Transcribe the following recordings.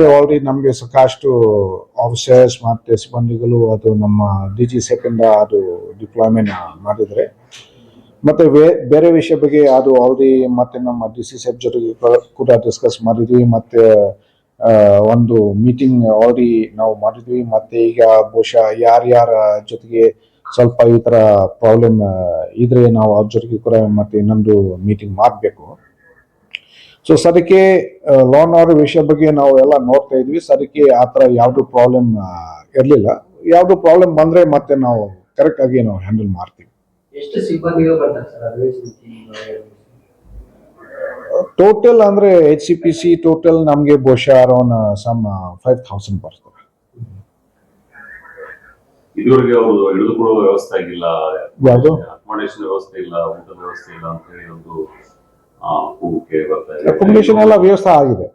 ಮತ್ತೆ ಆಲ್ರೆಡಿ ನಮಗೆ ಸಾಕಷ್ಟು ಆಫೀಸರ್ಸ್ ಮತ್ತೆ ಸಿಬ್ಬಂದಿಗಳು ಅದು ನಮ್ಮ ಡಿ ಜಿ ಸೆಕೆಂಡ್ ಅದು ಡಿಪ್ಲಾಯ್ಮೆಂಟ್ ಮಾಡಿದರೆ. ಮತ್ತೆ ಬೇರೆ ವಿಷಯ ಬಗ್ಗೆ ಅದು ಆಲ್ರೆಡಿ ಮತ್ತೆ ನಮ್ಮ ಡಿ ಸಿ ಸೆಫ್ ಜೊತೆಗೆ ಕೂಡ ಡಿಸ್ಕಸ್ ಮಾಡಿದ್ವಿ. ಮತ್ತೆ ಒಂದು ಮೀಟಿಂಗ್ ಆಲ್ರೆಡಿ ನಾವು ಮಾಡಿದ್ವಿ. ಮತ್ತೆ ಈಗ ಬಹುಶಃ ಯಾರ್ಯಾರ ಜೊತೆಗೆ ಸ್ವಲ್ಪ ಈ ತರ ಪ್ರಾಬ್ಲಮ್ ಇದ್ರೆ ನಾವು ಅವ್ರ ಜೊತೆಗೆ ಕೂಡ ಮತ್ತೆ ಇನ್ನೊಂದು ಮೀಟಿಂಗ್ ಮಾಡಬೇಕು. ಸೊ ಸದಕ್ಕೆ ಲೋನ್ ಆರ್ಡರ್ ವಿಷಯ ಬಗ್ಗೆ ನಾವು ಎಲ್ಲ ನೋಡ್ತಾ ಇದ್ವಿ. ಸದಕ್ಕೆ ಆ ಥರ ಯಾವುದು ಪ್ರಾಬ್ಲಮ್ ಇರಲಿಲ್ಲ. ಯಾವುದು ಪ್ರಾಬ್ಲಮ್ ಬಂದ್ರೆ ಮತ್ತೆ ನಾವು ಕರೆಕ್ಟ್ ಆಗಿ ನಾವು ಹ್ಯಾಂಡಲ್ ಮಾಡ್ತೀವಿ. ಎಷ್ಟು ಸಿಬ್ಬಂದಿಗಳು ಬರ್ತಾರೆ ಸರ್ ಅಡ್ವೈಸ್ ಟೋಟಲ್ ಅಂದ್ರೆ H C P C total ನಮಗೆ ಬಹುಶಃ ಅರೌಂಡ್ ಸಮ್ ಫೈವ್ ಥೌಸಂಡ್ ಬರ್ತದೆ. ಇದುವರೆಗೆ ಅವರು ಹಿಡಿದುಕೊಳ್ಳುವ ವ್ಯವಸ್ಥೆ ಆಗಿಲ್ಲ. ವ್ಯವಸ್ಥೆ ಇಲ್ಲ ಊಟದ ವ್ಯವಸ್ಥೆ ಇಲ್ಲ ಅಂತ ಹೇಳಿ ಒಂದು ಅಕೊಮಡೇಷನ್ ಎಲ್ಲ ವ್ಯವಸ್ಥೆ ಆಗಿದೆ.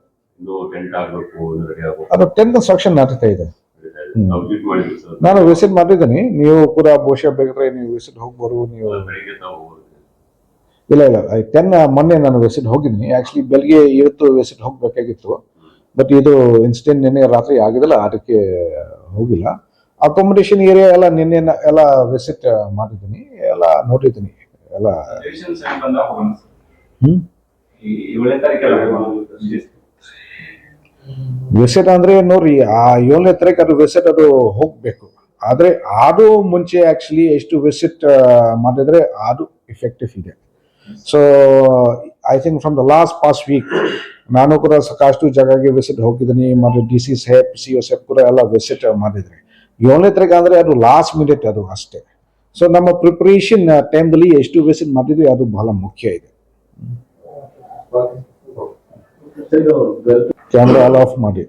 ಅದು ಟೆನ್ ಕನ್ಸ್ಟ್ರಕ್ಷನ್ ನಡೀತಾ ಇದೆ. ನಾನು ವಿಸಿಟ್ ಮಾಡಿದ್ದೀನಿ. ನೀವು ಕೂಡ ಬಹುಶಃ ಬೇಕಾದ್ರೆ ನೀವು ವಿಸಿಟ್ ಹೋಗ್ಬರು ನೀವು ಇಲ್ಲ ಇಲ್ಲ. ಟೆನ್ ಮೊನ್ನೆ ನಾನು ವಿಸಿಟ್ ಹೋಗಿದ್ದೀನಿ. ಆಕ್ಚುಲಿ ಬೆಳಿಗ್ಗೆ ಇವತ್ತು ವಿಸಿಟ್ ಹೋಗ್ಬೇಕಾಗಿತ್ತು. ಬಟ್ ಇದು ಇನ್ಸಿಡೆಂಟ್ ನಿನ್ನೆ ರಾತ್ರಿ ಆಗಿದಲ್ಲ ಅದಕ್ಕೆ ಹೋಗಿಲ್ಲ. ಅಕೊಮಡೇಷನ್ ಏರಿಯಾ ಎಲ್ಲ ನಿನ್ನೆ ಎಲ್ಲ ವಿಸಿಟ್ ಮಾಡಿದ್ದೀನಿ. ಎಲ್ಲ ನೋಡಿದ್ದೀನಿ. ಎಲ್ಲ ವಿಸಿಟ್ ಅಂದ್ರೆ ನೋಡ್ರಿ ಆ ಏಳನೇ ತಾರೀಕು ಅದು ವೆಸೆಟ್ ಅದು ಹೋಗ್ಬೇಕು. ಆದ್ರೆ ಅದು ಮುಂಚೆ ಆಕ್ಚುಲಿ ಎಷ್ಟು ವಿಸಿಟ್ ಮಾಡಿದ್ರೆ ಅದು ಇಫೆಕ್ಟಿವ್ ಇದೆ. So I think from the last past week ನಾನು ಕೂಡ ಸಾಕಷ್ಟು ಜಾಗಕ್ಕೆ ವಿಸಿಟ್ ಹೋಗಿದ್ದೀನಿ. ಮತ್ತು D C SP C O SP ಕೂಡ ಎಲ್ಲ ವಿಸಿಟ್ ಮಾಡಿದ್ರೆ. ಏಳನೇ ತಾರೀಕು ಅಂದ್ರೆ ಅದು ಲಾಸ್ಟ್ ಮಿನಿಟ್ ಅದು ಅಷ್ಟೇ. ಸೊ ನಮ್ಮ ಪ್ರಿಪರೇಷನ್ ಟೈಮ್ದಲ್ಲಿ ಎಷ್ಟು ವಿಸಿಟ್ ಮಾಡಿದ್ವಿ ಅದು ಬಹಳ ಮುಖ್ಯ ಇದೆ. ಕ್ಯಾಮ್ರಾ ಎಲ್ಲ ಆಫ್ ಮಾಡಿ